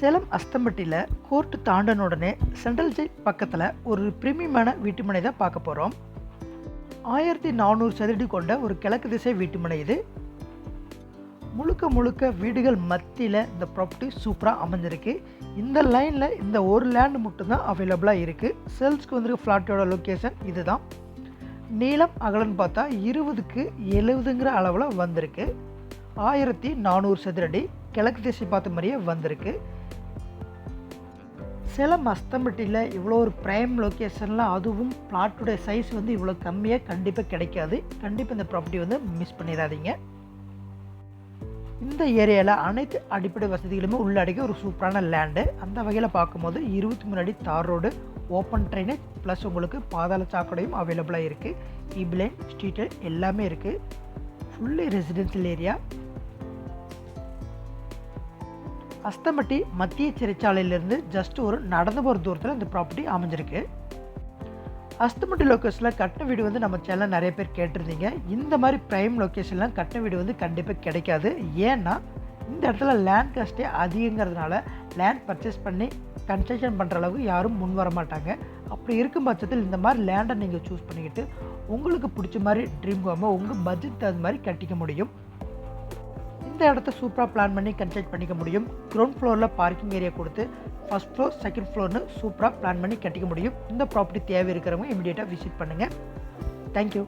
Salem அஸ்தம்பட்டியில் court தாண்டன உடனே central jail பக்கத்தில் ஒரு பிரீமியமான வீட்டுமனை தான் பார்க்க போகிறோம் ஆயிரத்தி நானூறு சதுரடி கொண்ட ஒரு கிழக்கு திசை வீட்டுமனை இது. முழுக்க முழுக்க வீடுகள் மத்தியில் இந்த ப்ராப்பர்ட்டி சூப்பராக அமைஞ்சிருக்கு. இந்த லைனில் இந்த ஒரு லேண்டு மட்டும்தான் அவைலபிளாக இருக்குது சேல்ஸ்க்கு வந்துருக்க ஃப்ளாட்டோட லொக்கேஷன் இதுதான். நீளம் அகலன்னு பார்த்தா இருபதுக்கு எழுபதுங்கிற அளவில் வந்திருக்கு. ஆயிரத்தி நானூறு சதுரடி கிழக்கு திசை பார்த்த மாதிரியே வந்திருக்கு. சேலம் அஸ்தம்பட்டியில் இவ்வளோ ஒரு ப்ரைம் லொக்கேஷனில் அதுவும் பிளாட்டுடைய சைஸ் வந்து இவ்வளோ கம்மியாக கண்டிப்பாக கிடைக்காது. கண்டிப்பாக இந்த ப்ராப்பர்ட்டி வந்து மிஸ் பண்ணிடாதீங்க. இந்த ஏரியாவில் அனைத்து அடிப்படை வசதிகளுமே உள்ளடக்கிய ஒரு சூப்பரான லேண்டு அந்த வகையில் பார்க்கும்போது இருபத்தி மூணு அடி தார் ரோடு ஓப்பன் ட்ரைனேஜ் ப்ளஸ் உங்களுக்கு பாதாள சாக்கடையும் அவைலபிளாக இருக்குது இப்லைன் ஸ்ட்ரீட்டு எல்லாமே இருக்குது ஃபுல்லி ரெசிடென்ஷியல் ஏரியா அஸ்தம்பட்டி மத்திய சிறைச்சாலையிலேருந்து ஜஸ்ட் ஒரு நடந்து போகிற தூரத்தில் இந்த ப்ராப்பர்ட்டி அமைஞ்சிருக்கு. அஸ்தம்பட்டி லொக்கேஷனில் கட்ட வீடு வந்து நம்ம சேனலில் நிறைய பேர் கேட்டிருந்தீங்க. இந்த மாதிரி ப்ரைம் லொக்கேஷன்லாம் கட்ட வீடு வந்து கண்டிப்பாக கிடைக்காது. ஏன்னா இந்த இடத்துல லேண்ட் காஸ்ட்டே அதிகங்கிறதுனால லேண்ட் பர்ச்சேஸ் பண்ணி கன்ஸ்ட்ரக்ஷன் பண்ணுற அளவுக்கு யாரும் முன் வர மாட்டாங்க. அப்படி இருக்கும் பட்சத்தில் இந்த மாதிரி லேண்டை நீங்கள் சூஸ் பண்ணிக்கிட்டு உங்களுக்கு பிடிச்ச மாதிரி ட்ரீம் ஹோமை உங்கள் பட்ஜெட் தகுந்த மாதிரி கட்டிக்க முடியும். இந்த இடத்த சூப்பராக பிளான் பண்ணி கன்ஸ்ட்ரக்ட் பண்ணிக்க முடியும்? கிரவுண்ட் ஃப்ளோரில் பார்க்கிங் ஏரியா கொடுத்து ஃபஸ்ட் ஃப்ளோர் செகண்ட் ஃப்ளோர்னு சூப்பராக பிளான் பண்ணி கட்டிக்க முடியும். இந்த ப்ராப்பர்ட்டி தேவை இருக்கிறவங்க இமீடியட்டாக விசிட் பண்ணுங்கள் தேங்க்யூ